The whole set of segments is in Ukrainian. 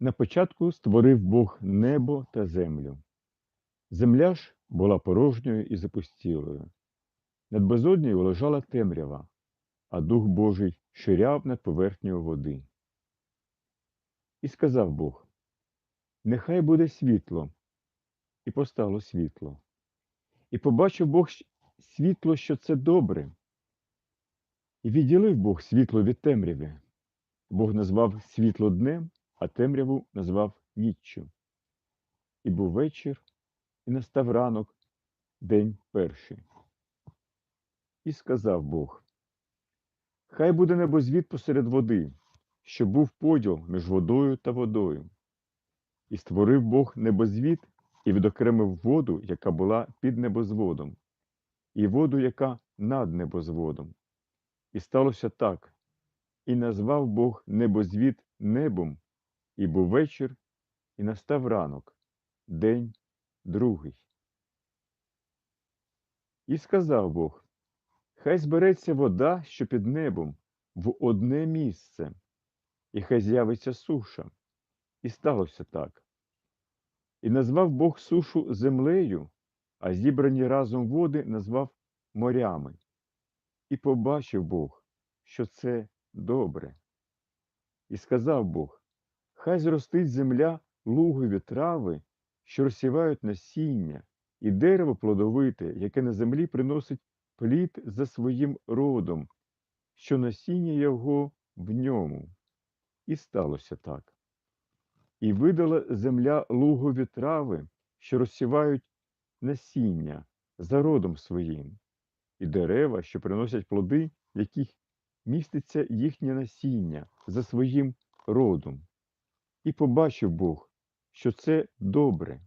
На початку створив Бог небо та землю. Земля ж була порожньою і запустілою. Над безоднею лежала темрява, а Дух Божий ширяв над поверхнею води. І сказав Бог: Нехай буде світло, і постало світло. І побачив Бог світло, що це добре. І відділив Бог світло від темряви. Бог назвав світло днем, а темряву назвав ніччю. І був вечір, і настав ранок, день перший. І сказав Бог: Хай буде небозвід посеред води, щоб був поділ між водою та водою. І створив Бог небозвід і відокремив воду, яка була під небозводом, і воду, яка над небозводом. І сталося так. І назвав Бог небозвід небом, і був вечір, і настав ранок, день другий. І сказав Бог: Хай збереться вода, що під небом, в одне місце, і хай з'явиться суша. І сталося так. І назвав Бог сушу землею, а зібрані разом води назвав морями. І побачив Бог, що це добре. І сказав Бог: Хай зростить земля лугові трави, що розсівають насіння, і дерево плодовите, яке на землі приносить плід за своїм родом, що насіння його в ньому. І сталося так. І видала земля лугові трави, що розсівають насіння за родом своїм, і дерева, що приносять плоди, в яких міститься їхнє насіння за своїм родом. І побачив Бог, що це добре.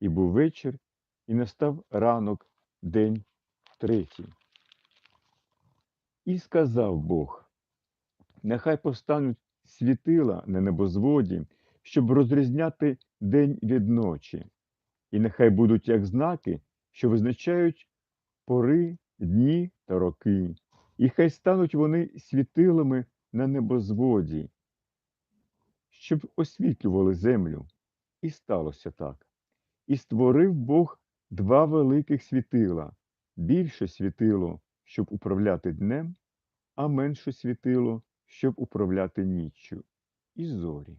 І був вечір, і настав ранок, день третій. І сказав Бог: Нехай повстануть світила на небозводі, щоб розрізняти день від ночі, і нехай будуть як знаки, що визначають пори, дні та роки, і хай стануть вони світилами на небозводі, щоб освітлювали землю. І сталося так. І створив Бог два великих світила, більше світило, щоб управляти днем, а менше світило, щоб управляти ніччю, і зорі.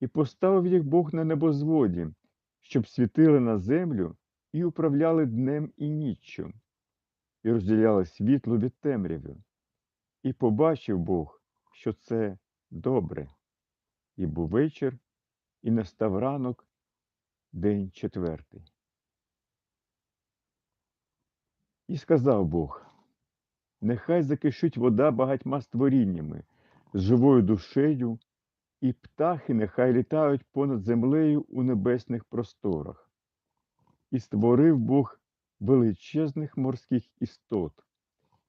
І поставив їх Бог на небозводі, щоб світили на землю і управляли днем і ніччю, і розділяли світло від темряви. І побачив Бог, що це добре. І був вечір, і настав ранок, день четвертий. І сказав Бог: Нехай закишить вода багатьма створіннями, з живою душею, і птахи нехай літають понад землею у небесних просторах. І створив Бог величезних морських істот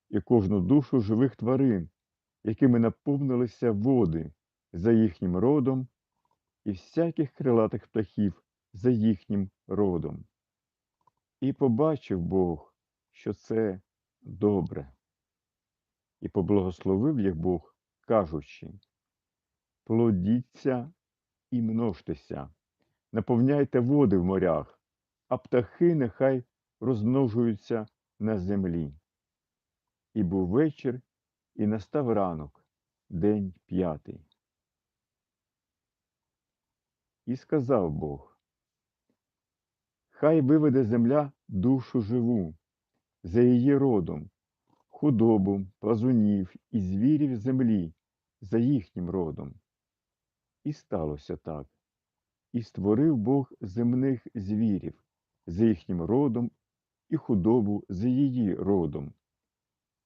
і кожну душу живих тварин, якими наповнилися води за їхнім родом, і всяких крилатих птахів за їхнім родом. І побачив Бог, що це добре. І поблагословив їх Бог, кажучи: плодіться і множтеся, наповняйте води в морях, а птахи нехай розмножуються на землі. І був вечір, і настав ранок, день п'ятий. І сказав Бог: Хай виведе земля душу живу, за її родом, худобу, плазунів і звірів землі, за їхнім родом. І сталося так. І створив Бог земних звірів за їхнім родом і худобу за її родом,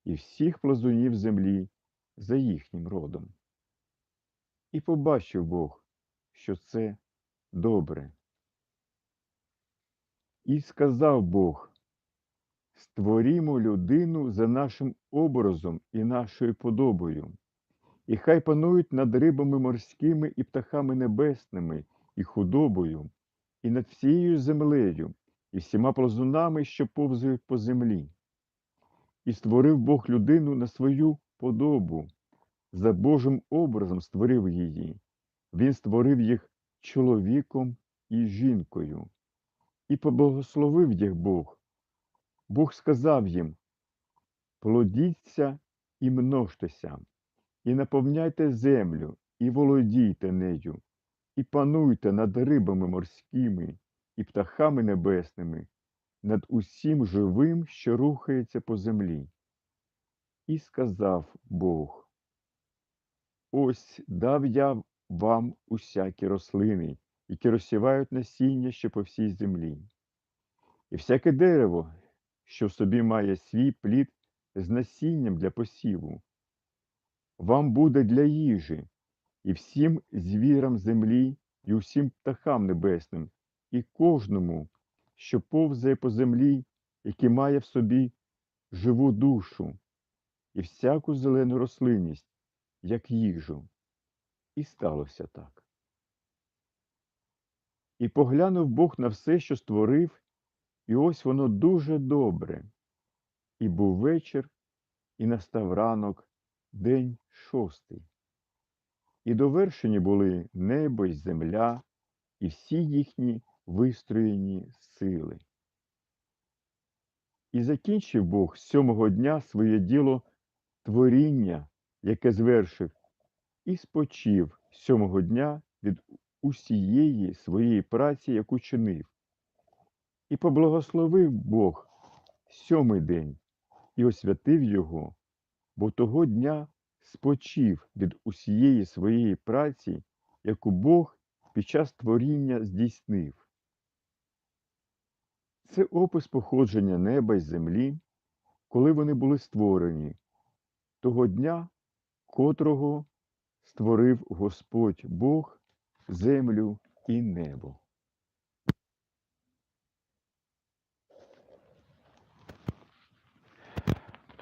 і всіх плазунів землі за їхнім родом. І побачив Бог, що це добре. І сказав Бог: Створімо людину за нашим образом і нашою подобою, і хай панують над рибами морськими і птахами небесними, і худобою, і над всією землею, і всіма плазунами, що повзають по землі. І створив Бог людину на свою подобу, за Божим образом створив її, Він створив їх чоловіком і жінкою, і поблагословив їх Бог. Бог сказав їм: плодіться і множтеся, і наповняйте землю, і володійте нею, і пануйте над рибами морськими і птахами небесними, над усім живим, що рухається по землі. І сказав Бог: Ось дав я вам усякі рослини, які розсівають насіння ще по всій землі, і всяке дерево, що в собі має свій плід з насінням для посіву. Вам буде для їжі, і всім звірам землі, і усім птахам небесним, і кожному, що повзає по землі, який має в собі живу душу, і всяку зелену рослинність, як їжу. І сталося так. І поглянув Бог на все, що створив, і ось воно дуже добре. І був вечір, і настав ранок, день шостий. І довершені були небо й земля, і всі їхні вистроєні сили. І закінчив Бог сьомого дня своє діло творіння, яке звершив, і спочив сьомого дня від усієї своєї праці, яку чинив. І поблагословив Бог сьомий день і освятив його, бо того дня спочив від усієї своєї праці, яку Бог під час творіння здійснив. Це опис походження неба й землі, коли вони були створені, того дня, котрого створив Господь Бог землю і небо.